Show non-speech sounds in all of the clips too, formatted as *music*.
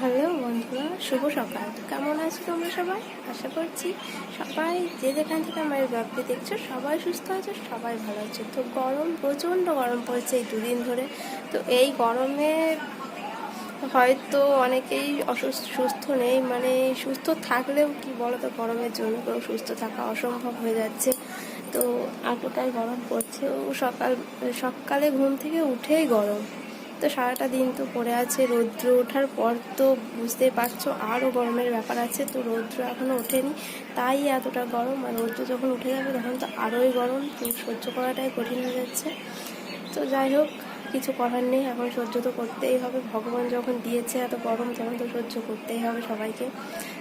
Hello বন্ধুরা, শুভ সকাল। কেমন আছো তোমরা সবাই? আশা করছি সবাই যে যেখান থেকে আমার ব্লগটি দেখছ, সবাই সুস্থ আছো, সবাই ভালো আছো। তো গরম, প্রচণ্ড গরম পড়ছে এই দুদিন ধরে। তো এই গরমে হয়তো অনেকেই অসুস্থ, সুস্থ নেই। মানে সুস্থ থাকলেও কি বলো তো গরমের জন্য কেউ সুস্থ থাকা অসম্ভব হয়ে যাচ্ছে। তো এতটাই গরম পড়ছে। ও সকাল, সকালে ঘুম থেকে উঠেই গরম। তো সারাটা দিন তো পড়ে আছে। রৌদ্র ওঠার পর তো বুঝতেই পারছ আরও গরমের ব্যাপার আছে। তো রৌদ্র এখনও ওঠেনি, তাই এতটা গরম। আর রৌদ্র যখন উঠে যাবে তখন তো আরোই গরম। সহ্য করাটাই কঠিন হয়ে যাচ্ছে। তো যাই হোক, কিছু করার নেই। এখন সহ্য তো করতেই হবে। ভগবান যখন দিয়েছে এত গরম, তখন তো সহ্য করতেই হবে সবাইকে।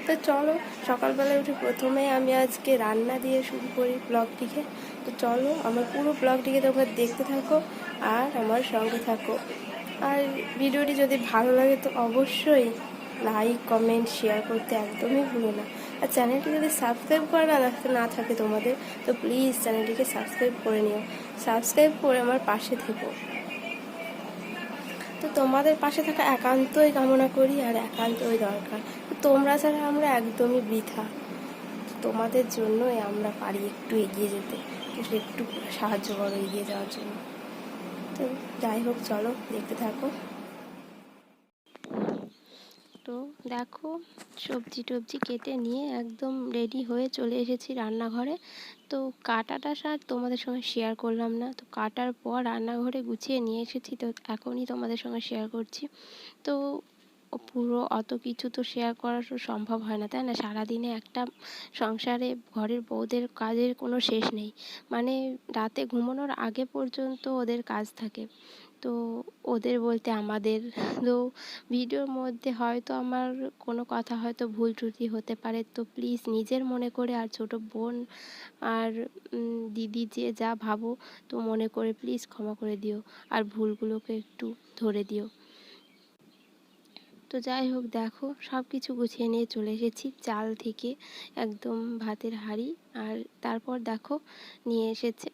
তো চলো, সকালবেলায় উঠে প্রথমে আমি আজকে রান্না দিয়ে শুরু করি ব্লগটিকে। তো চলো, আমার পুরো ব্লগটিকে তোমরা দেখতে থাকো আর আমার সঙ্গে থাকো। আর ভিডিওটি যদি ভালো লাগে তো অবশ্যই লাইক, কমেন্ট, শেয়ার করতে একদমই ভুলো না। আর চ্যানেলটি যদি সাবস্ক্রাইব করা না না থাকে তোমাদের, তো প্লিজ চ্যানেলটিকে সাবস্ক্রাইব করে নিও। সাবস্ক্রাইব করে আমার পাশে থেকো। তো তোমাদের পাশে থাকা একান্তই কামনা করি আর একান্তই দরকার। তোমরা ছাড়া আমরা একদমই বৃথা। তোমাদের জন্যই আমরা পারি একটু এগিয়ে যেতে। একটু সাহায্য করো এগিয়ে যাওয়ার জন্য। তো যাই হোক, চলো দেখতে থাকো। তো দেখো, সবজি টবজি কেটে নিয়ে একদম রেডি হয়ে চলে এসেছি রান্নাঘরে। তো কাটাটা সার তোমাদের সঙ্গে শেয়ার করলাম না। তো কাটার পর রান্নাঘরে গুছিয়ে নিয়ে এসেছি, তো এখনই তোমাদের সঙ্গে শেয়ার করছি। তো পুরো অত কিছু তো শেয়ার করা সম্ভব হয় না, তাই না? সারাদিনে একটা সংসারে ঘরের বউদের কাজের কোনো শেষ নেই। মানে রাতে ঘুমানোর আগে পর্যন্ত ওদের কাজ থাকে। তো ওদের বলতে আমাদের *laughs* তো ভিডিওর মধ্যে হয়তো আমার কোনো কথা হয়তো ভুল ত্রুটি হতে পারে। তো প্লিজ নিজের মনে করে আর ছোট বোন আর দিদি যে যা ভাবো, তো মনে করে প্লিজ ক্ষমা করে দিও। আর ভুলগুলোকে একটু ধরে দিও। তো যাই হোক দেখো সব কিছু গুছিয়ে নিয়ে চলে এসেছি চাল থেকে একদম ভাতের হাঁড়ি আর তারপর দেখো নিয়ে এসেছে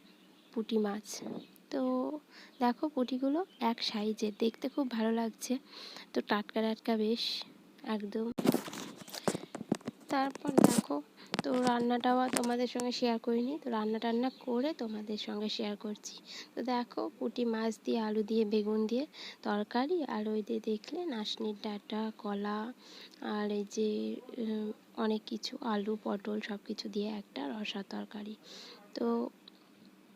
পুটি মাছ। তো দেখো পুটিগুলো এক সাইজের দেখতে খুব ভালো লাগছে। তো টাটকা টাটকা বেশ, একদম। তারপর দেখো তো রান্নাটাও তোমাদের সঙ্গে শেয়ার করিনি। তো রান্না টান্না করে তোমাদের সঙ্গে শেয়ার করছি। তো দেখো, পুঁটি মাছ দিয়ে, আলু দিয়ে, বেগুন দিয়ে তরকারি, আর ওই দিয়ে দেখলে নাশনির ডাঁটা, কলা, আর এই যে অনেক কিছু, আলু, পটল সব কিছু দিয়ে একটা রসা তরকারি। তো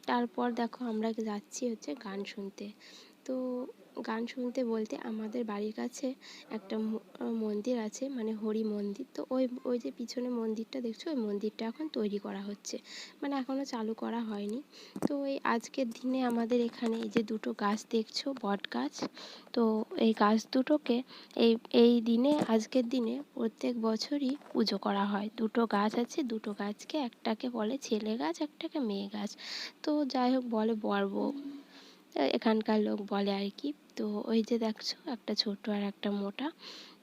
তারপর দেখো আমরা যাচ্ছি হচ্ছে গান শুনতে। তো গান শুনতে বলতে আমাদের বাড়ির কাছে একটা মন্দির আছে মানে হরি মন্দির। তো ওই ওই যে পিছনে মন্দিরটা দেখছ? ওই মন্দিরটা এখন তৈরি করা হচ্ছে। মানে এখনও চালু করা হয়নি। তো এই আজকের দিনে আমাদের এখানে এই যে দুটো গাছ দেখছ, বট গাছ, তো এই গাছ দুটোকে এই এই দিনে, আজকের দিনে প্রত্যেক বছরই পুজো করা হয়। দুটো গাছ আছে, দুটো গাছকে একটাকে বলে ছেলে গাছ, একটাকে মেয়ে গাছ। তো যাই হোক, বলে বর্ব এখানকার লোক বলে আর কি। তো ওই যে দেখছ, একটা ছোট আর একটা মোটা।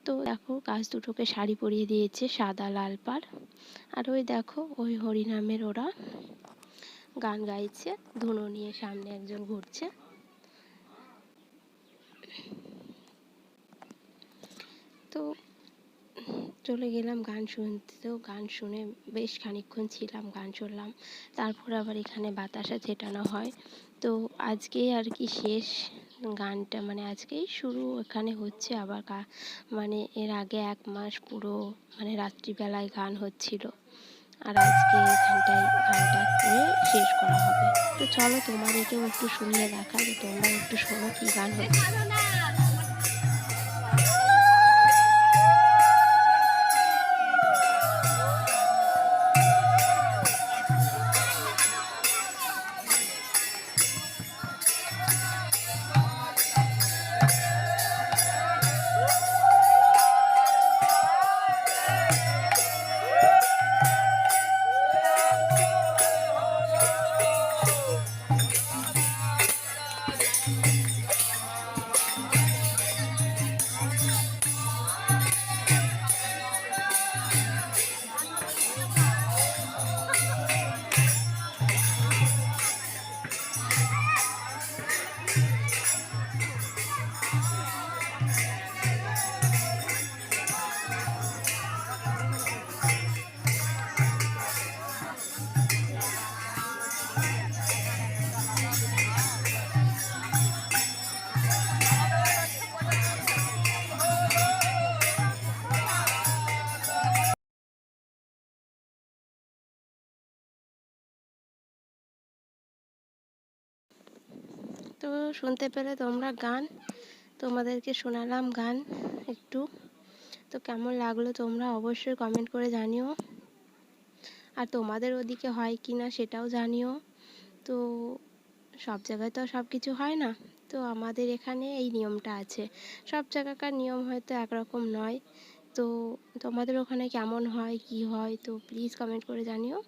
তো দেখো, গাছ দুটোকে শাড়ি পরিয়ে দিয়েছে, সাদা, লাল পাড়। আর ওই দেখো, ওই হরিনামের ওরা গান গাইছে, ধুনো নিয়ে সামনে একজন ঘুরছে। তো চলে গেলাম গান শুনতে। তো গান শুনে বেশ খানিকক্ষণ ছিলাম, গান শুনলাম। তারপর আবার এখানে বাতাসা ছেটানো হয়। তো আজকেই আর কি শেষ গানটা মানে আজকেই শুরু। এখানে হচ্ছে আবার মানে এর আগে এক মাস পুরো মানে রাত্রিবেলায় গান হচ্ছিল। আর আজকে এখানটায় গানটা করে শেষ করা হবে। তো চলো তোমাদেরকেও একটু শুনিয়ে দেখা যে তোমরা একটু শোনো কী গান হচ্ছে। তো শুনতে পেলে তোমরা গান, তোমাদেরকে শোনালাম গান একটু। তো কেমন লাগল তোমরা অবশ্যই কমেন্ট করে জানিও। আর তোমাদের ওদিকে হয় কি না সেটাও জানিও। তো সব জায়গায় তো সব কিছু হয় না। তো আমাদের এখানে এই নিয়মটা আছে। সব জায়গাকার নিয়ম হয়তো একরকম নয়। তো তোমাদের ওখানে কেমন হয়, কি হয়, তো প্লিজ কমেন্ট করে জানিও।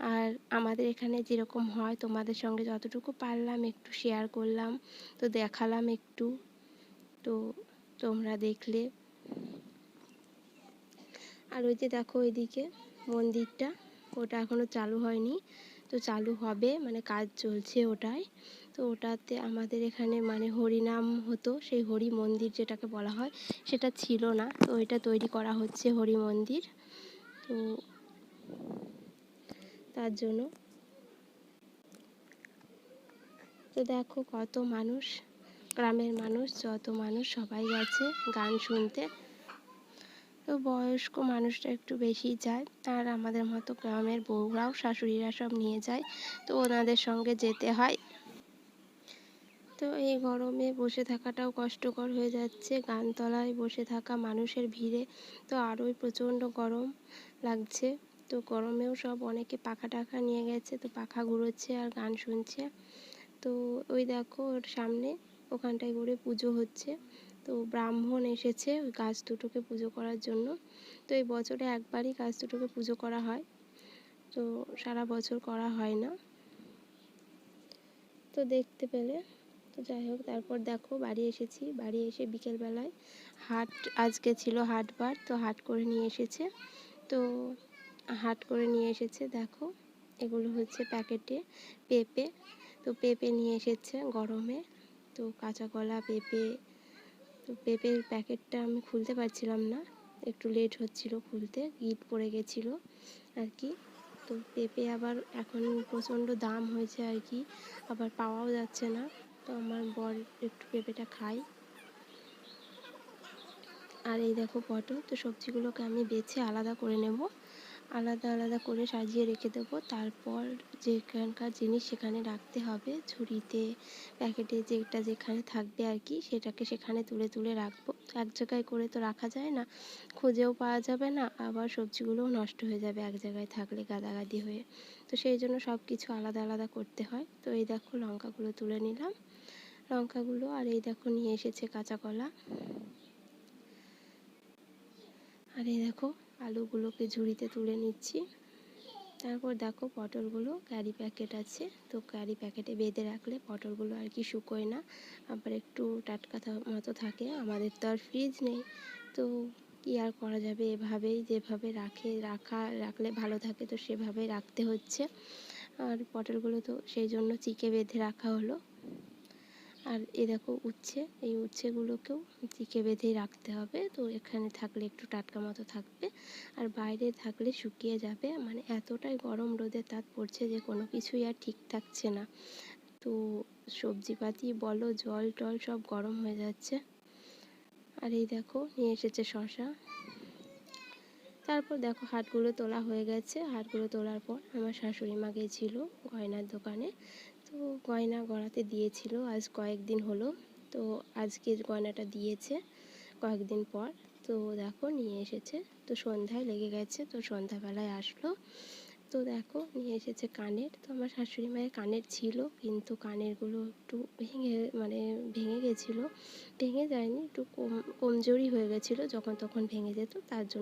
আর আমাদের এখানে যেরকম হয়, তোমাদের সঙ্গে যতটুকু পারলাম একটু শেয়ার করলাম, তো দেখালাম একটু। তো তোমরা দেখলে। আর ওই যে দেখো ওইদিকে মন্দিরটা, ওটা এখনও চালু হয়নি। তো চালু হবে মানে কাজ চলছে ওটাই তো ওটাতে আমাদের এখানে মানে হরিনাম হতো, সেই হরি মন্দির যেটাকে বলা হয়, সেটা ছিল না। তো এটা তৈরি করা হচ্ছে হরি মন্দির। তো তার জন্য। তো দেখো কত মানুষ, গ্রামের মানুষ, যত মানুষ, সবাই গেছে গান শুনতে। তো বয়স্ক মানুষটা একটু বেশি যায়, আর আমাদের মতো গ্রামের বউরাও, শাশুড়িরা সব নিয়ে যায়, তো ওনাদের সঙ্গে যেতে হয়। তো এই গরমে বসে থাকাটাও কষ্টকর হয়ে যাচ্ছে, গানতলায় বসে থাকা মানুষের ভিড়ে, তো আরোই প্রচণ্ড গরম লাগছে। তো গরমেও সব অনেকে পাখা টাখা নিয়ে গেছে, তো পাখা ঘুরোচ্ছে আর গান শুনছে। তো ওই দেখো ওর সামনে ওখানটায় করে পুজো হচ্ছে। তো ব্রাহ্মণ এসেছে ওই গাছ দুটোকে পুজো করার জন্য। তো এই বছরে একবারই গাছ দুটোকে পুজো করা হয়। তো সারা বছর করা হয় না। তো দেখতে পেলে। তো যাই হোক, তারপর দেখো বাড়ি এসেছি। বাড়ি এসে বিকেলবেলায় হাট, আজকে ছিল হাটবার, তো হাট করে নিয়ে এসেছে। তো হাট করে নিয়ে এসেছে, দেখো। এগুলো হচ্ছে প্যাকেটে পেঁপে। তো পেঁপে নিয়ে এসেছে গরমে। তো কাঁচা কলা, পেঁপে। তো পেঁপের প্যাকেটটা আমি খুলতে পারছিলাম না। একটু লেট হচ্ছিল খুলতে গিট পড়ে গেছিল আর কি। তো পেঁপে আবার এখন প্রচণ্ড দাম হয়েছে আর কি, আবার পাওয়াও যাচ্ছে না। তো আমার বর একটু পেঁপেটা খাই আর এই দেখো পটল, তো সবজিগুলোকে আমি বেছে আলাদা করে নেব। আলাদা আলাদা করে সাজিয়ে রেখে দেবো। তারপর যেখানকার জিনিস সেখানে রাখতে হবে। ঝুড়িতে প্যাকেটে যেটা যেখানে থাকবে আর কি, সেটাকে সেখানে তুলে তুলে রাখব। এক জায়গায় করে তো রাখা যায় না, খুঁজেও পাওয়া যাবে না, আবার সবজিগুলোও নষ্ট হয়ে যাবে এক জায়গায় থাকলে গাদাগাদি হয়ে। তো সেই জন্য সব কিছু আলাদা আলাদা করতে হয়। তো এই দেখো লঙ্কাগুলো তুলে নিলাম। লঙ্কাগুলো আর এই দেখো নিয়ে এসেছে কাঁচা কলা। আর এই দেখো আলুগুলোকে ঝুড়িতে তুলে নিচ্ছি। তারপর দেখো পটলগুলো ক্যারি প্যাকেট আছে। তো ক্যারি প্যাকেটে বেঁধে রাখলে পটলগুলো আর কি শুকোয় না। আবার একটু টাটকা মতো থাকে, আমাদের তো আর ফ্রিজ নেই। তো কী আর করা যাবে? এভাবেই যেভাবে রাখে, রাখা, রাখলে ভালো থাকে তো সেভাবেই রাখতে হচ্ছে। আর পটলগুলো তো সেই জন্য চিকে বেঁধে রাখা হলো। আর এ দেখো উচ্ছে, এই উচ্ছেগুলোকেও চিকে বেঁধেই রাখতে হবে। তো এখানে থাকলে একটু টাটকা মতো থাকবে। আর বাইরে থাকলে শুকিয়ে যাবে। মানে এতটাই গরম রোদে তাপ পড়ছে যে কোনো কিছুই আর ঠিক থাকছে না। তো সবজিপাতি বলো, জল টল সব গরম হয়ে যাচ্ছে। আর এই দেখো নিয়ে এসেছে শশা তারপর দেখো হাটগুলো তোলা হয়ে গেছে। হাটগুলো তোলার পর আমার শাশুড়ি মা গেছিল গয়নার দোকানে। তো গয়না গড়াতে দিয়েছিল, আজ কয়েকদিন হলো। তো আজকে গয়নাটা দিয়েছে কয়েকদিন পর। তো দেখো, নিয়ে এসেছে। তো সন্ধ্যায় লেগে গেছে, তো সন্ধ্যাবেলায় আসলো। তো দেখো, নিয়ে এসেছে কানের। তো আমার শাশুড়ি মায়ের কানের ছিল, কিন্তু কানেরগুলো একটু ভেঙে মানে ভেঙে গেছিল। ভেঙে যায়নি, একটু কম, কমজোরি হয়ে গেছিল, যখন তখন ভেঙে যেত, তার জন্য